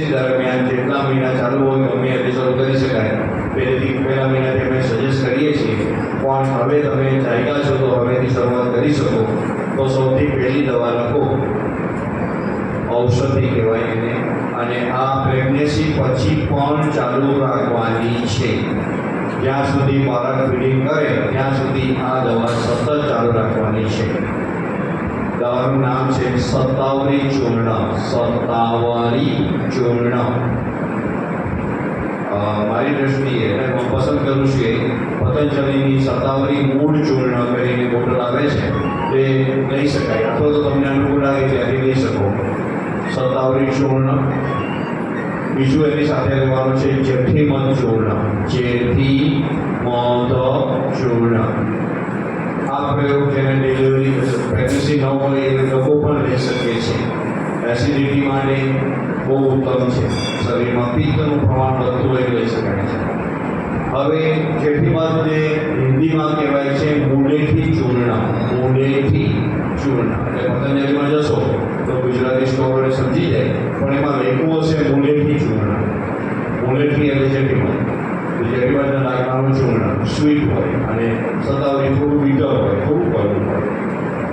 Pregnancy દરમિયાન જેટલા મહિના ચાલુ હોય, અમે શરૂ કરી શકાય. પહેલેથી પહેલા મહિનાથી અમે સજેસ્ટ કરીએ છીએ, પણ હવે તમે જાગ્યા છો તો હવેથી શરૂઆત કરી શકો. તો સૌથી પહેલી દવા લખો. ઔષધિ કહેવાય એને. અને આ પ્રેગ્નન્સી પછી પણ ચાલુ રાખવાની છે. જ્યાં સુધી બાળક ફીડિંગ કરે, ત્યાં સુધી આ દવા સતત ચાલુ રાખવાની છે. દવાનું નામ છે સત્તાવરી ચૂર્ણ. સત્તાવરી ચૂર્ણ. મારી દ્રષ્ટિએ અને હું પસંદ કરું છું એ પતંજલિની સત્તાવરી મૂળ ચૂર્ણ કરીને બોટલ આવે છે? તે લઈ શકાય. અથવા તો તમને અનુકૂળ આવે ત્યારે લઈ શકો. સત્તાવરી ચૂર્ણ. બીજું એની સાથે લેવાનું છે જેઠી મધ ચૂર્ણ. જેઠી મધ ચૂર્ણ. પ્રયોગ જેને ડિલિવરી પ્રેગ્નન્સી ન હોય એ લોકો પણ લઈ શકે છે. એસિડિટી માટે બહુ ઉત્તમ છે. શરીરમાં પિત્તનું પ્રમાણ વધતું હોય લઈ શકાય છે. હવે ખેતીમાં જે હિન્દીમાં કહેવાય છે મૂળેથી ચૂર્ણ. મૂળેથી ચૂર્ણ. એટલે પતંજલિમાં જશો તો ગુજરાતી સ્ટોરોને સમજી જાય. પણ એમાં લખ્યું હશે મૂળેથી ચૂર્ણ. મૂળેથી એટલે મધ જેઠી મધના ચૂર્ણ સ્વીટ હોય. અને સત્તાવરી થોડું બીટર હોય. થોડું કડવું હોય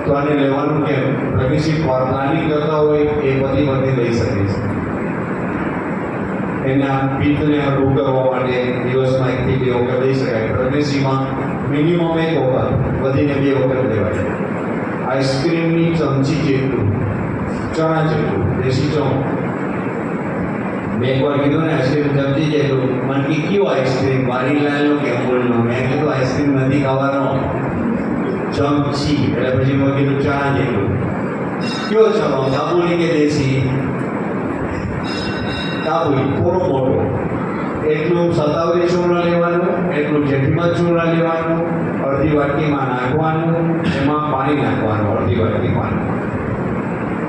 તો આને લેવાનું કેમ પ્રેગ્નન્સી પ્લાનિંગ કરતા હોય એ બધી બધી લઈ શકે છે. એના પિત્તને હળવું કરવા માટે દિવસમાં એકથી બે વખત લઈ શકાય પ્રેગ્નન્સીમાં મિનિમમ એક વખત વધીને બે વખત લેવાય આઈસ્ક્રીમની ચમચી જેટલું. ચણા જેટલું. દેશી ચણ મેં એકવાર કીધું ને આઈસ્ક્રીમ જમતી જાય તો મને કે કયો આઈસ્ક્રીમ વાનીલાનો કે અમૂલનો? મેં કીધું આઈસ્ક્રીમ નથી ખાવાનો. ચમચી એટલે પછી મેં કીધું ચણા જેટલું કયો ચણો કાબુલી કે દેશી? કાબુલી. થોડો મોટો. એટલું સતાવરી ચૂર્ણ લેવાનું, એટલું જેઠીમાં ચૂર્ણ લેવાનું, અડધી વાટકીમાં નાખવાનું, એમાં પાણી નાખવાનું, અડધી વાટકીમાં.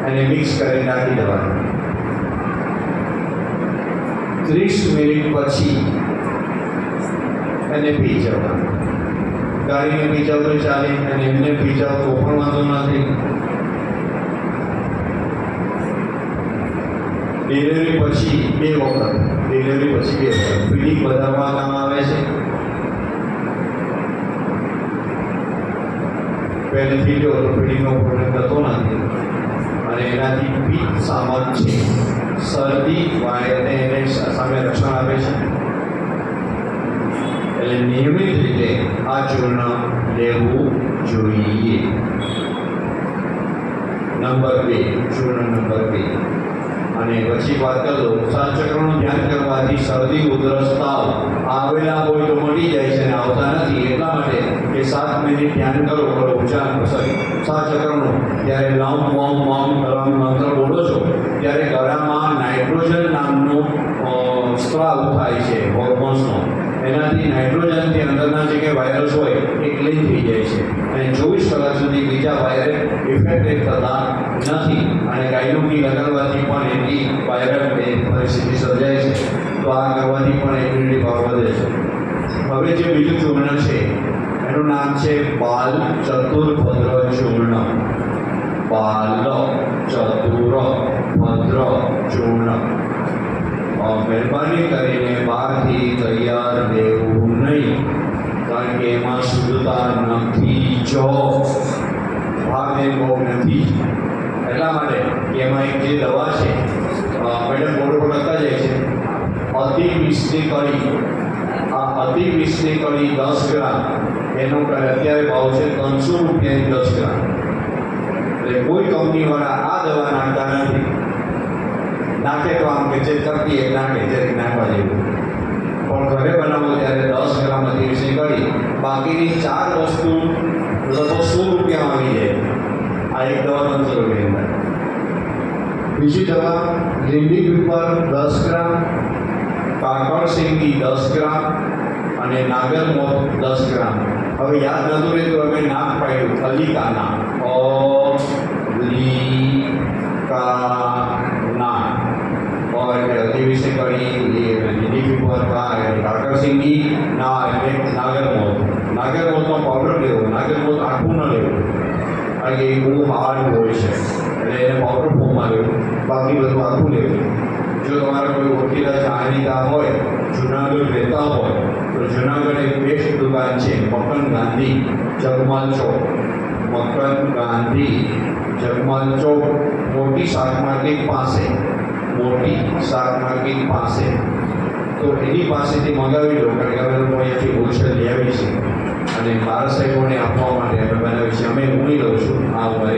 અને મિક્સ કરી નાખી દેવાનું. ત્રીસ મિનિટ પછી એને પી જવાનું ગાડીને પી જાવ તો ચાલે અને એમને પી તો પણ વાંધો નથી ડિલિવરી પછી બે વખત. ડિલિવરી પછી બે વખત. ફીડિંગ વધારવા કામ આવે છે. પહેલેથી જો ફીડિંગનો પ્રોબ્લેમ થતો નથી. અને એનાથી બી સામાન છે. શરદી, વાયરને એને સામે રક્ષણ આપે છે. એટલે નિયમિત રીતે આ ચૂર્ણ લેવું જોઈએ. નંબર બે, ચૂર્ણ નંબર બે. અને પછી વાત કરો સાત ધ્યાન કરવાથી શરદી ઉધરસ તાવ આવેલા હોય તો મટી જાય છે અને આવતા નથી. એટલા માટે કે સાત મિનિટ ધ્યાન કરો કરો, ઉચ્ચારણ સોરી સાત ચક્રનું જ્યારે લમ વમ વમ કરવાનું મંત્ર બોલો છો, ત્યારે ગળામાં નાઇટ્રોજન નામનું સ્ત્રાવ થાય છે હોર્મોન્સનો એનાથી નાઇટ્રોજનથી અંદરના જે કે વાયરસ હોય એ ક્લીન થઈ જાય છે. અને ચોવીસ કલાક સુધી બીજા વાયરસ ઇફેક્ટેડ થતા નથી. અને ગાયલોની લગાડવાથી પણ એની વાયરલ પરિસ્થિતિ સર્જાય છે. તો આ કરવાથી પણ ઇમ્યુનિટી પાવર વધે છે. હવે જે બીજું ચૂર્ણ છે, એનું નામ છે બાલ ચતુર્ભદ્ર ચૂર્ણ. બાલ ચતુર ભદ્ર ચૂર્ણ મહેરબાની કરીને બહારથી તૈયાર રહેવું નહીં, કારણ કે એમાં શુદ્ધતા નથી, જો ભાગને બહુ નથી. એટલા માટે એમાં એક જે દવા છે મેડમ બોર્ડ પર લખતા જાય છે. અતિ વિષની કરી આ અતિ વિષની કરી દસ ગ્રામ. એનો અત્યારે ભાવ છે ત્રણસો રૂપિયાની દસ ગ્રામ. એટલે કોઈ કંપનીવાળા આ દવા નાખતા નથી. નાખે તો આમ કે જે કરતી એક નાખે જરીક નાખવા જેવું. પણ ઘરે બનાવો ત્યારે દસ ગ્રામ અતિવિષય કરી બાકીની ચાર વસ્તુ લગભગ સો રૂપિયામાં આવી જાય. આ એક દવા ત્રણસો રૂપિયાની અંદર. બીજી દવા લીંબી પીપર દસ ગ્રામ કાકડ શેંગી દસ ગ્રામ અને નાગરમોત દસ ગ્રામ. હવે યાદ નતું રહેતું અમે નાક પાડ્યું અલિકાના અ લી કા ના અ કરી લીલી પીપર કા એટલે કાકડ શેંગી ના એટલે નાગરમોત નાગરમોતનો પાવડર લેવો નાગરમોત આખું ન લેવું કારણ કે એ બહુ હાર્ડ હોય છે એટલે એને પાવડર ફોર્મમાં લેવું બાકી બધું આખું લેવું જો તમારા કોઈ ઓળખીતા જાણીતા હોય જુનાગઢ રહેતા હોય તો જુનાગઢ એક બેસ્ટ દુકાન છે મકન ગાંધી જગમાલ ચોક મકન ગાંધી જગમાલ ચોક મોટી શાક પાસે મોટી શાક માર્કેટ પાસે. તો એની પાસેથી મંગાવી લો કારણ કે અમે લોકો અહીંયાથી હોલસેલ લઈ આવી છે અને બાર સાહેબોને આપવા માટે અમે બનાવી છે અમે હું લઉં છું આ ઉંમરે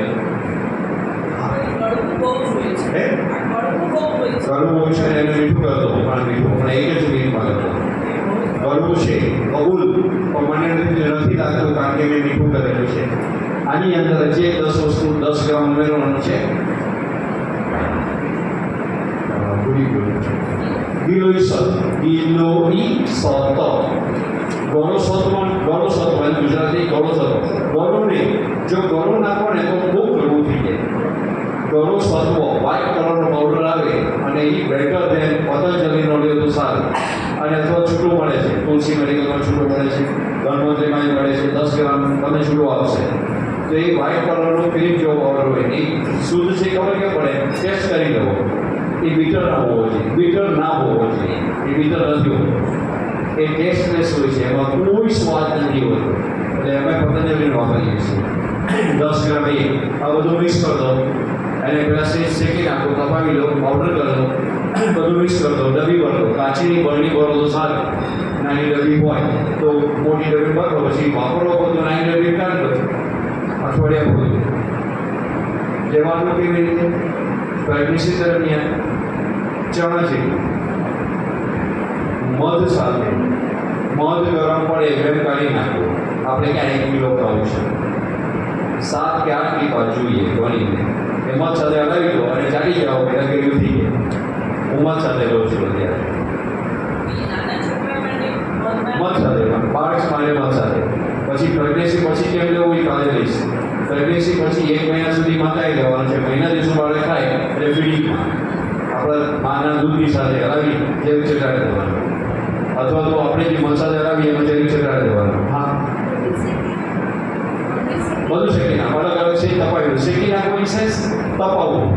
કરવું છે. એને મીઠું કરતો પણ મીઠું પણ એક જ મિનિટમાં કરતો કરવું છે કબૂલ પણ મને નથી લાગતું કારણ કે મેં મીઠું કરેલું છે. આની અંદર જે દસ વસ્તુ દસ ગ્રામ ઉમેરવાનું છે. અ, ભૂલી ગયો ગિલોઈ સત ગિલોઈ સત ગોળો સત્વ ગોળો સત્વ એટલે ગુજરાતી ગોળો સત્વ ગોળો નહીં જો ગોળો નાખો ને તો બહુ કડવું થઈ જાય ગોળો સત્વ વ્હાઇટ કલરનો પાવડર આવે અને એ બેટર દેન પતંજલિનો લ્યો તો સારું અને અથવા છૂટું મળે છે તુલસી મેડિકલમાં છૂટું મળે છે ધન્વંતરીમાં મળે છે દસ ગ્રામ તમને છૂટું આવશે તો એ વ્હાઇટ કલરનો ક્રીમ જેવો પાવડર હોય એ શુદ્ધ છે ખબર કેમ પડે ટેસ્ટ કરી લેવો એ બીટર ના હોવો જોઈએ. બીટર ના હોવો જોઈએ. એ બીટર નથી હોતો. એ ટેસ્ટલેસ હોય છે. એમાં કોઈ સ્વાદ નથી હોતો. એટલે અમે પતંજલિનો વાપરીએ છીએ. દસ ગ્રામ એ. આ બધું મિક્સ કરી દો. અને પેલા સેજ શેકી નાખો તપાવી લો પાવડર કરી દો બધું મિક્સ કરી દો. ડબ્બી ભરો કાચીની બરણી ભરો તો સારું. નાની ડબ્બી હોય તો મોટી ડબ્બી ભરો, પછી વાપરો હોય તો નાની ડબ્બી કાઢી દો અઠવાડિયા પૂરતું લેવાનું કેવી રીતે? પ્રેગ્નન્સી દરમિયાન. ચણા છે મધ સાથે. મધ ગરમ પડે એમ કરી નાખો. આપણે ક્યાં એક કિલો ખાવું સાત કે આઠ ટીપા જોઈએ ગણીને એ મધ સાથે હલાવી દો અને ચાલી જાઓ. એટલે ગેલું થઈ ગયા હું મધ સાથે લઉં છું અત્યારે. મધ સાથે બાળક માટે મધ સાથે. પછી પ્રેગ્નન્સી પછી કેમ લેવું એ કાલે લઈશ. પ્રેગ્નન્સી પછી એક મહિના સુધી માતાએ લેવાનું છે. મહિના દિવસો બાળક થાય એટલે ફીડિંગમાં આપણા માના દૂધની સાથે હરાવી જેવું ચટાડી અથવા તો આપણે જે મન સાથે હરાવીએ એમાં જેવું ચટાડી દેવાનું હા બધું શેકી નાખો અલગ અલગ શેક તપાવ્યું શેકી નાખવાની સેન્સ તપાવવું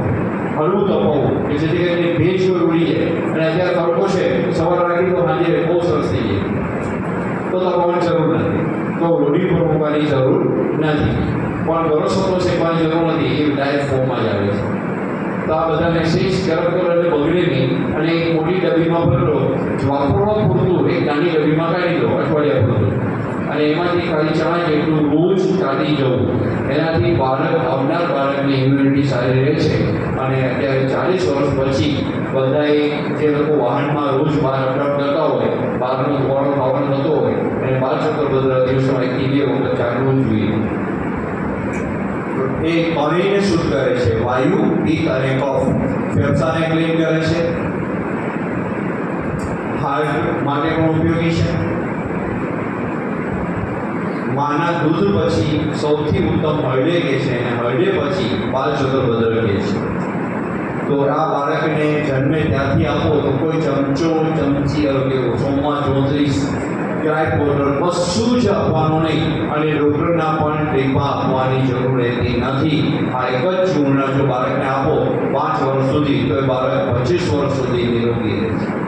હળવું તપાવવું કે જેથી કરીને ભેજ કોઈ ઉડી જાય અને અત્યારે તડકો છે સવાર રાખી તો સાંજે બહુ સરસ થઈ જાય તો તપાવવાની જરૂર નથી તો રૂઢી પર મૂકવાની જરૂર નથી પણ ગરમ શેકવાની જરૂર નથી એ ડાયરેક્ટ ફોર્મમાં જ આવે છે તો આ બધાને શેષ ગરમ કરો એટલે બગડે નહીં અને એક મોટી ડબ્બીમાં ભરેલો વાપરવા પૂરતું એક નાની ડબ્બીમાં કાઢી દો અઠવાડિયા પૂરતું અને એમાંથી ખાલી ચણા જેટલું રોજ ચાલી જવું. એનાથી બાળક, આવનાર બાળકની ઇમ્યુનિટી સારી રહે છે. અને અત્યારે ચાલીસ વર્ષ પછી બધાએ જે લોકો વાહનમાં રોજ બહાર અપડાઉન કરતા હોય, બહારનો ધોવાણો ખાવાનું થતો હોય, અને બાર ચક્કર બધા દિવસમાં એકથી બે વખત ચાલવું જોઈએ. એ પાણીને શુદ્ધ કરે છે? વાયુ પિત્ત અને કફ. ફેફસાને ક્લીન કરે છે? હાર્ટ માટે પણ ઉપયોગી છે? માના દૂધ પછી સૌથી ઉત્તમ હળવે કે છે અને હળવે પછી બાલ ચતુર્ભદ્ર કે છે. તો આ બાળકને જન્મે ત્યાંથી આપો તો કોઈ ચમચો, ચમચી કે સોમાં ચોત્રીસ, ગાય પાવડર કશું જ આપવાનું નહીં. અને ડૉક્ટરના પણ ટીપા આપવાની જરૂર રહેતી નથી. આ એક જ ચૂર્ણ જો બાળકને આપો, પાંચ વર્ષ સુધી, તો એ બાળક પચીસ વર્ષ સુધી નિરોગી રહે છે.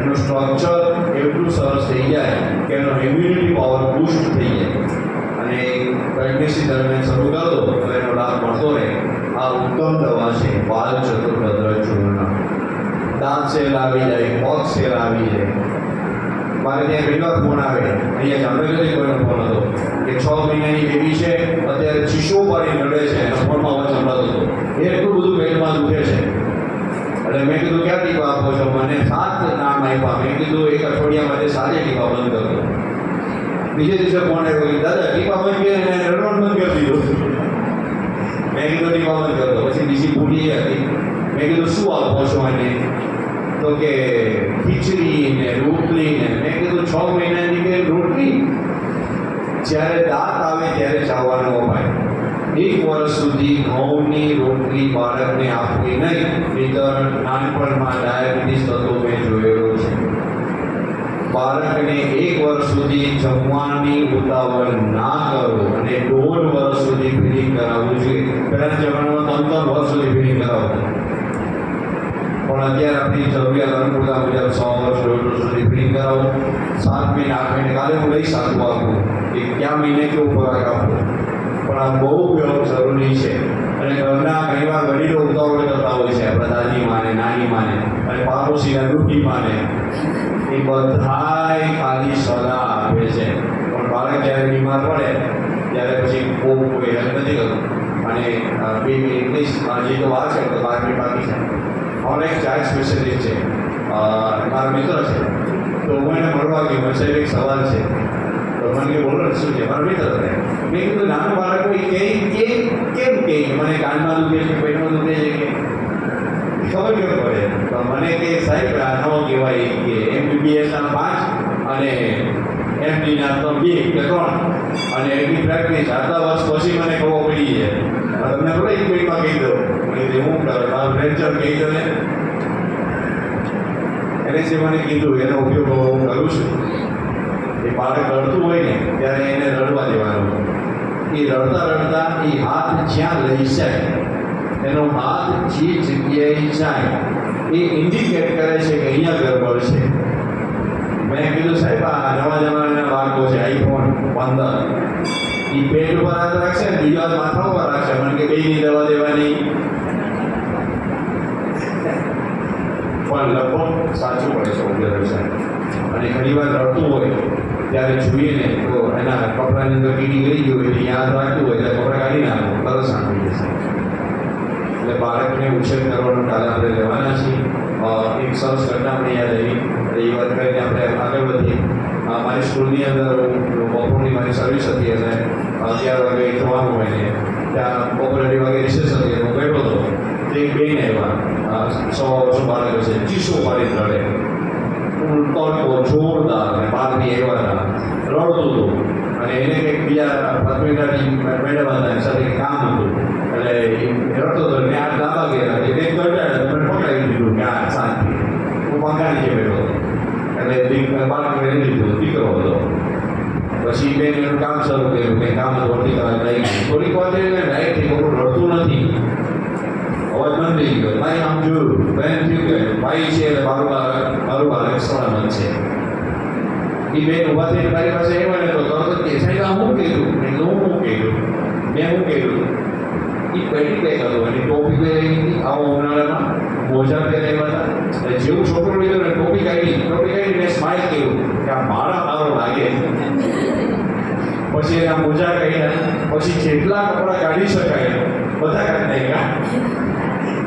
એનું સ્ટ્રક્ચર એટલું સરસ થઈ જાય કે એનો ઇમ્યુનિટી પાવર બૂસ્ટ પ્રેગ્નન્સી દરમિયાન શરૂ કરો તો એનો લાભ મળતો રહે. આ ઉત્તમ દવા છે, બાલ ચતુર્ભદ્ર ચૂર્ણ. દાંત સેલ આવી જાય પગ સેલ આવી જાય મારે ત્યાં વાર ફોન આવે. અહીંયા જામનગરથી કોઈનો ફોન હતો કે છ મહિનાની બેબી છે, અત્યારે ચીસો પાડી રડે છે, એનો ફોનમાં અવાજ સંભળાતો હતો. એટલું બધું પેટમાં દુખે છે. એટલે મેં કીધું, ક્યાં ટીપા આપો છો? મને સાત નામ આપ્યા. મેં કીધું, એક અઠવાડિયા માટે સાતે ટીપા બંધ કરો. બીજે દિવસે ફોન આવ્યો દાદા, ટીપા બંધ કરી મેં રડવાનું બંધ કરી દીધું. મેં કીધું, ટીપા બંધ કરો. પછી બીજી પૂરી હતી. મેં કીધું, શું આપો છો એને તો કે, ખીચડી ને રોટલી ને. મેં કીધું, છ મહિનાની કે રોટલી? જ્યારે દાંત આવે ત્યારે ચાવવાનો અપાય. એક વર્ષ સુધી ઘઉંની રોટલી બાળકને આપવી નહીં. નહીંતર નાનપણમાં ડાયાબિટીસ થતો બાળકને એક વર્ષ સુધી જમવાની ઉતાવળ ના કરો અને દોઢ વર્ષ સુધી ફીડિંગ કરાવવું જોઈએ. પહેલાના જમાનામાં ત્રણ ત્રણ વર્ષ સુધી ફીડિંગ કરાવતા પણ અત્યારે આપણી જરૂરિયાત અનુકૂળતા મુજબ સો વર્ષ, દોઢ વર્ષ સુધી ફિટિંગ કરાવો. સાત મહિને, આઠ મહિને, કાલે હું લઈ સાચું આપું. કે ક્યાં મહિને કેવો ખોરાક આપવો પણ આ બહુ જરૂરી છે. અને ઘરના ઘણીવાર વડીલો ઉતાવળ કરતા હોય છે. આપણા દાદી માને, નાની માને અને પાડોશીના રૂપી માને. એ બધાય ખાલી સલાહ આપે છે. પણ બાળક જ્યારે બીમાર પડે, ત્યારે પછી બહુ કોઈ હેલ્પ નથી કરતું. અને બે ઇંગ્લિશમાં જે તો વાત છે, તો બાકી છે. અમારે એક ચાઇલ્ડ સ્પેશિયલિસ્ટ છે. મારો મિત્ર છે. તો હું એને મળવા ગયો, મને એક સવાલ છે. તો મને બોલો શું છે? મારો મિત્ર મેં કીધું, નાનું બાળક કે કે કેમ કે? મને કાનમાં દુખે છે, પેટમાં દુખે છે, કે ખબર ન પડે. તો મને કે, સાહેબ રાધાઓ કહેવાય કે એમબીબીએસના પાંચ અને એમડીના તો બે કે ત્રણ. અને એની પ્રેક્ટિસ આટલા વર્ષ પછી મને ખબર પડી છે. તમને ખબર એક મિનિટમાં કહી દઉં. એટલે હું કરો મારું ફ્રેન્ચર કહી દો એને જે મને કીધું, એનો ઉપયોગ હું કરું છું. એ બાળક રડતું હોય ને, ત્યારે એને રડવા દેવાનું. એ રડતા રડતા એ હાથ જ્યાં લઈ જાય એનો હાથ જે જગ્યાએ જાય, એ ઇન્ડિકેટ કરે છે કે અહીંયા ગરબડ છે. મેં કીધું, સાહેબ, આ નવા જમાનાના બાળકો છે આઈફોન પંદર. એ પેટ ઉપર હાથ રાખશે ને બીજો હાથ માથા ઉપર રાખશે. મને કે બેની દવા દેવાની. પણ લગભગ સાચું પડે છે ઓબ્ઝર્વેશન અને ઘણી વાર રડતું હોય, ત્યારે જોઈએ ને, તો એના કપડાની અંદર કીડી ગઈ ગઈ હોય યાદ રાખતું હોય ત્યારે કપડાં કાઢી નાખો, તરસ સાંભળી જશે. એટલે બાળકને ઉછેર કરવાનો કાલે આપણે લેવાના છીએ. એક સરસ ઘટના મને યાદ આવી. એ વાત કરીને આપણે આગળ વધીએ. મારી સ્કૂલની અંદર બપોરની મારી સર્વિસ હતી અને અગિયાર વાગે જવાનું હોય ને, ત્યાં બપોરે અઢી વાગે રિસેસ હતી હું બેઠો હતો. તો બેન આવ્યા. સો વર્ષ બાળક છે ચીસો પાડી રડે તડકો જોરદાર અને બહારથી આવ્યા હતા રડતું હતું અને એને કંઈક બીજા પત્રિકાની મેડમ હતા એની સાથે કંઈક કામ હતું એટલે એ રડતો હતો મેં આ લાંબા ગયા એટલે કંઈક કંટાળ્યા તો મને પકડાવી દીધું કે આ શાંતિ હું પંખા નીચે બેઠો એટલે દીક બાળકને લઈ લીધું દીકરો હતો પછી બેન એનું કામ શરૂ કર્યું કંઈ કામ લઈ ગઈ થોડીક વાર એને રાઈટ થઈ ગયું રડતું નથી અવાજ બંધ થઈ ગયો ભાઈ આમ જોયું બેન થયું કે ભાઈ છે એટલે મારું બાળક મારું બાળક સલામત છે એ બેન ઊભા થઈને મારી પાસે આવ્યા ને તો તરત કે સાહેબ આ હું કર્યું મેં કીધું હું કર્યું મેં હું કર્યું એ પેટી હતો એની ટોપી પહેરી હતી આવો મોજા પહેરેલા હતા. અને જેવું છોકરો લીધો ને ટોપી કાઢી ટોપી કાઢી મેં સ્માઇલ કર્યું કે આ મારા સારો લાગે. પછી એના મોજા કાઢ્યા પછી જેટલા કપડાં કાઢી શકાય, બધા કાઢી નાખ્યા.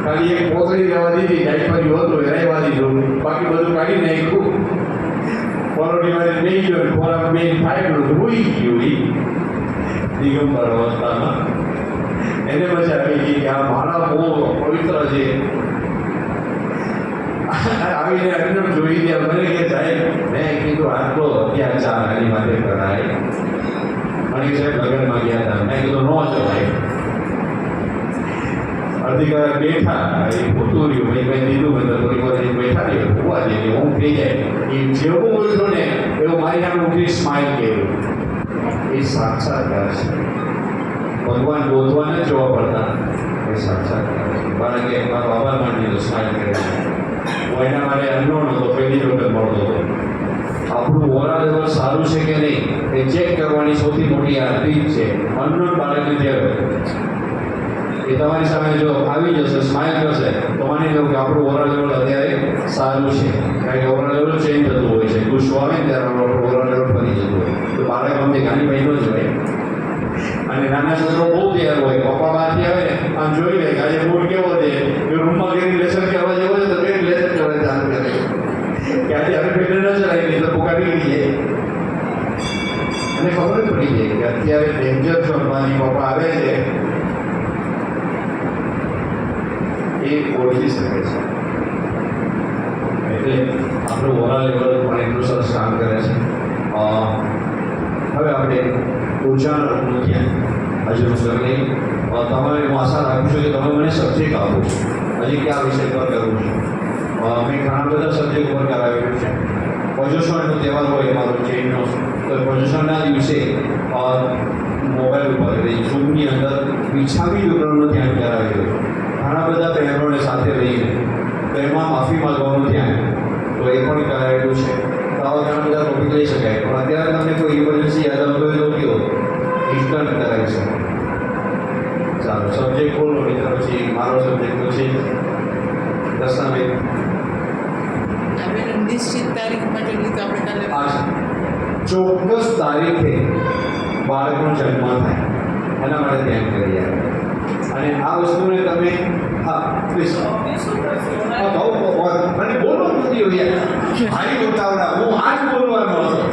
ખાલી એક પોતળી રહેવા દીધી ડાયપર હતું એ રહેવા દીધું. બાકી બધું કાઢી નાખ્યું. મારી નહીં ગયો ખોરાક બે ગયું રોઈ ગયું દિગંબર અવસ્થામાં. એને મજા આવી ગઈ કે આ મારા બહુ પવિત્ર છે. આવીને જોઈ ગયા મને કે સાહેબ, મેં કીધું આટલો અત્યાચાર આની માટે કરાય. કે સાહેબ લગ્નમાં ગયા હતા. મેં કીધું, નો જવાય અડધી કલાક બેઠા, એ પોતું રહ્યું. મેં મેં દીધું મેં તો થોડી વાર જઈને બેઠા રહ્યો. હોવા દે હું થઈ જાય. એ જેવું બોલ્યો ને, એવું મારી નામ ઉઠી સ્માઇલ કર્યું. એ સાક્ષાત્કાર છે. ભગવાન ગોતવા જોવા પડતા એ સાક્ષાત્કાર છે કારણ કે મારો આભાર માની દીધો સ્માઇલ કર્યો હું એના માટે અનનોન હતો પહેલી જ વખત મળતો હતો આપણું ઓરા લેવલ સારું છે કે નહીં એ કરવાની સૌથી મોટી આ રીત છે. અનનોન બાળક ત્યારે એ તમારી સામે જો આવી જશે સ્માઇલ કરશે, તો માની લો કે આપણું ઓરલ લેવલ અત્યારે સારું છે. કારણ કે ઓરલ લેવલ ચેન્જ થતું હોય છે. ગુસ્સો આવે ત્યારે આપણું ઓવરઓલ લેવલ ફરી જતું હોય. તો બાળક અમને ગાની ભાઈ જ હોય. અને નાના છોકરો બહુ તૈયાર હોય. પપ્પા બહારથી આવે ને, આમ જોઈ લે કે આજે મૂડ કેવો છે જો રૂમમાં ગઈને લેસન કરવા જેવો છે તો બે લેસન કરવા ચાલુ કરે કે આજે હવે પેટર્ન ન ચલાવી નહીં તો પુકારી લઈએ અને ખબર જ પડી જાય કે અત્યારે ડેન્જર ઝોનમાંથી પપ્પા આવે છે એ ઓળખી શકે છે. એટલે આપણું ઓરલ લેવલ પણ એટલું સરસ કામ કરે છે. હવે આપણે રૂપનું ધ્યાન હજુ સર નહીં. અ, તમારે હું આશા રાખું છું કે તમે મને સબ્જેક્ટ આપો છો. હજી કયા વિષય પર કરું છું? મેં ઘણા બધા સબ્જેક્ટ પર કરાવેલું છે. પર્યુષણનો તહેવાર હોય મારો જૈનનો તો પર્યુષણના દિવસે મોબાઈલ ઉપર ઝૂમની અંદર વિછાવી વિવરણનું ધ્યાન કરાવેલું. ઘણા બધા બહેનોને સાથે રહીને તો એમાં માફી માગવાનું ધ્યાન તો એ પણ કરાયેલું છે. તો આવા ઘણા બધા ટોપિક લઈ શકાય. પણ અત્યારે તમને કોઈ ઇમરજન્સી યાદ આવતો હોય તો કયો? ઇન્સ્ટન્ટ કરાવી શકાય ચાલો સબ્જેક્ટ બોલો નહીં પછી મારો સબ્જેક્ટ તો છે દસ્તાવેજ હવે નિશ્ચિત તારીખ માટે આપણે કાલે ચોક્કસ તારીખે બાળકનો જન્મ થાય. એના માટે ધ્યાન કરી અને આ વસ્તુને તમે મને બોલો નથી હોય હારી બોલતા હું આજ બોલવાનો હતો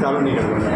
ચાલુ નહીં કરવાનું.